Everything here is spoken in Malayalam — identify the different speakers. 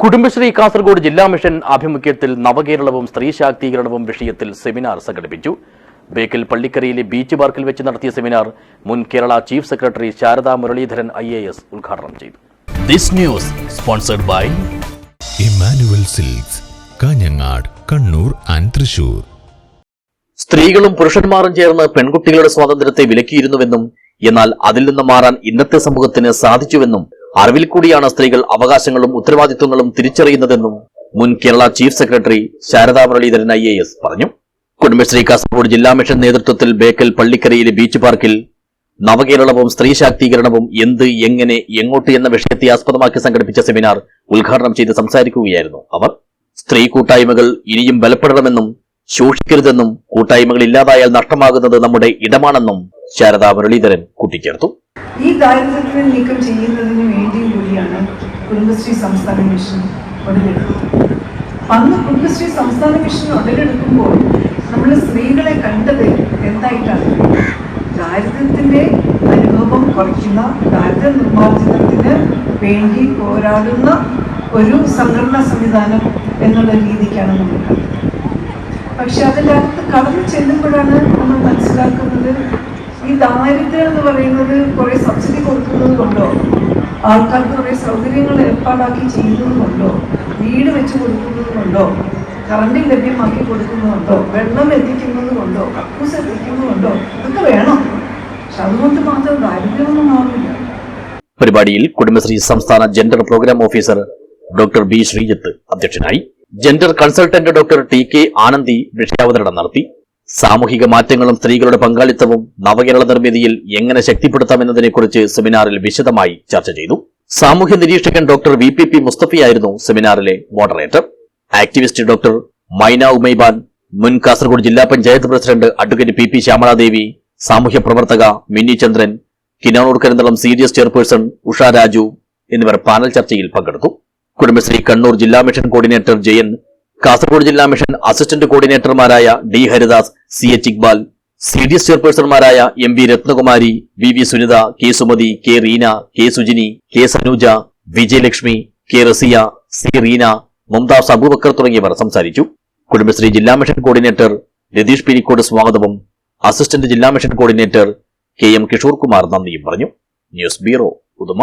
Speaker 1: കുടുംബശ്രീ കാസർഗോഡ് ജില്ലാ മിഷൻ ആഭിമുഖ്യത്തിൽ നവകേരളവും സ്ത്രീ ശാക്തീകരണവും വിഷയത്തിൽ സെമിനാർ സംഘടിപ്പിച്ചു. ബേക്കൽ പള്ളിക്കരയിലെ ബീച്ച് പാർക്കിൽ വെച്ച് നടത്തിയ സെമിനാർ മുൻ Kerala chief secretary Sarada Muraleedharan I A S ഉദ്ഘാടനം ചെയ്തു. This news sponsored by
Speaker 2: Emmanuel silks Kanhangad Kannur and Thrissur.
Speaker 1: സ്ത്രീകളും പുരുഷന്മാരും ചേർന്ന് പെൺകുട്ടികളുടെ സ്വാതന്ത്ര്യത്തെ വിലക്കിയിരുന്നുവെന്നും എന്നാൽ അതിൽ നിന്ന് മാറാൻ ഇന്നത്തെ സമൂഹത്തിന് സാധിച്ചുവെന്നും അറിവിൽ കൂടിയാണ് സ്ത്രീകൾ അവകാശങ്ങളും ഉത്തരവാദിത്വങ്ങളും തിരിച്ചറിയുന്നതെന്നും മുൻ Kerala chief secretary Sarada Muraleedharan I പറഞ്ഞു. കുടുംബശ്രീ കാസർഗോഡ് ജില്ലാ മിഷൻ നേതൃത്വത്തിൽ ബേക്കൽ പള്ളിക്കരയിലെ ബീച്ച് പാർക്കിൽ നവകേരളവും സ്ത്രീ ശാക്തീകരണവും എന്ത് എങ്ങനെ എങ്ങോട്ട് എന്ന വിഷയത്തെ ആസ്പദമാക്കി സംഘടിപ്പിച്ച സെമിനാർ ഉദ്ഘാടനം ചെയ്ത് സംസാരിക്കുകയായിരുന്നു അവർ. സ്ത്രീ കൂട്ടായ്മകൾ ഇനിയും ബലപ്പെടണമെന്നും ശോഷിക്കരുതെന്നും കൂട്ടായ്മകൾ ഇല്ലാതായാൽ നഷ്ടമാകുന്നത് നമ്മുടെ ഇടമാണെന്നും ശാരദാ മുരളീധരൻ കൂട്ടിച്ചേർത്തു.
Speaker 3: ഈ ദാരിദ്ര്യത്തിന് നീക്കം ചെയ്യുന്നതിന് കുടുംബശ്രീ സംസ്ഥാന മിഷൻ ഉടലെടുക്കും. അന്ന് കുടുംബശ്രീ സംസ്ഥാന മിഷൻ ഉടലെടുക്കുമ്പോൾ നമ്മൾ സ്ത്രീകളെ കണ്ടത് എന്തായിട്ടാണ്? ദാരിദ്ര്യത്തിന്റെ അനുഭവം കുറയ്ക്കുന്ന ദാരിദ്ര്യ നിർമ്മാർജനത്തിന് വേണ്ടി പോരാടുന്ന ഒരു സംഘടനാ സംവിധാനം എന്നുള്ള രീതിക്കാണ് നമ്മൾ കണ്ടത്. പക്ഷെ അതിന്റെ അകത്ത് കടന്നു ചെല്ലുമ്പോഴാണ് നമ്മൾ മനസ്സിലാക്കുന്നത് ഈ ദാരിദ്ര്യം എന്ന് പറയുന്നത് കുറേ സബ്സിഡി കൊടുക്കുന്നത് കൊണ്ടോ ആൾക്കാർക്ക് കുറേ സൗകര്യങ്ങൾ ഏർപ്പാടാക്കി ചെയ്യുന്നതുമുണ്ടോ വീട് വെച്ച് കൊടുക്കുന്നത് കൊണ്ടോ കറണ്ട് ലഭ്യമാക്കി കൊടുക്കുന്നതുകൊണ്ടോ? വെള്ളം എത്തിക്കുന്നത് കൊണ്ടോ കക്കൂസ് എത്തിക്കുന്നത് കൊണ്ടോ ഇതൊക്കെ വേണം. പക്ഷെ അതുകൊണ്ട് മാത്രം ദാരിദ്ര്യമൊന്നും മാറില്ല
Speaker 1: പരിപാടിയിൽ കുടുംബശ്രീ സംസ്ഥാന gender program officer doctor B Sreejith അധ്യക്ഷനായി. Gender consultant doctor T K Anandi വിഷയാവതരണം നടത്തി. സാമൂഹിക മാറ്റങ്ങളും സ്ത്രീകളുടെ പങ്കാളിത്തവും നവകേരള നിർമ്മിതിയിൽ എങ്ങനെ ശക്തിപ്പെടുത്താം എന്നതിനെക്കുറിച്ച് സെമിനാറിൽ വിശദമായി ചർച്ച ചെയ്തു. സാമൂഹ്യ നിരീക്ഷകൻ ഡോക്ടർ വി പി പി മുസ്തഫിയായിരുന്നു സെമിനാറിലെ moderator. Activist doctor Maina Umaiban മുൻ കാസർഗോഡ് ജില്ലാ panchayat president advocate P P Shyamaladevi സാമൂഹ്യ പ്രവർത്തക Minni Chandran Kinanur Karinthalam C D S chairperson Usha Raju എന്നിവർ പാനൽ ചർച്ചയിൽ പങ്കെടുത്തു. കുടുംബശ്രീ കണ്ണൂർ ജില്ലാ മിഷൻ കോർഡിനേറ്റർ ജയൻ കാസർഗോഡ് ജില്ലാ mission assistant കോർഡിനേറ്റർമാരായ D Haridas C H Iqbal C D S ചെയർപേഴ്സൺമാരായ M V Rathnakumari V V Sunitha K Sumathi K Reena K Sujini K Sanuja Vijayalakshmi K Raziya C Reena Mumtaz Aboobacker തുടങ്ങിയവർ സംസാരിച്ചു. കുടുംബശ്രീ ജില്ലാ മിഷൻ കോർഡിനേറ്റർ രതീഷ് പിരിക്കോട് സ്വാഗതവും അസിസ്റ്റന്റ് ജില്ലാ mission coordinator K M Kishore Kumar നന്ദിയും പറഞ്ഞു. News bureau Uduma.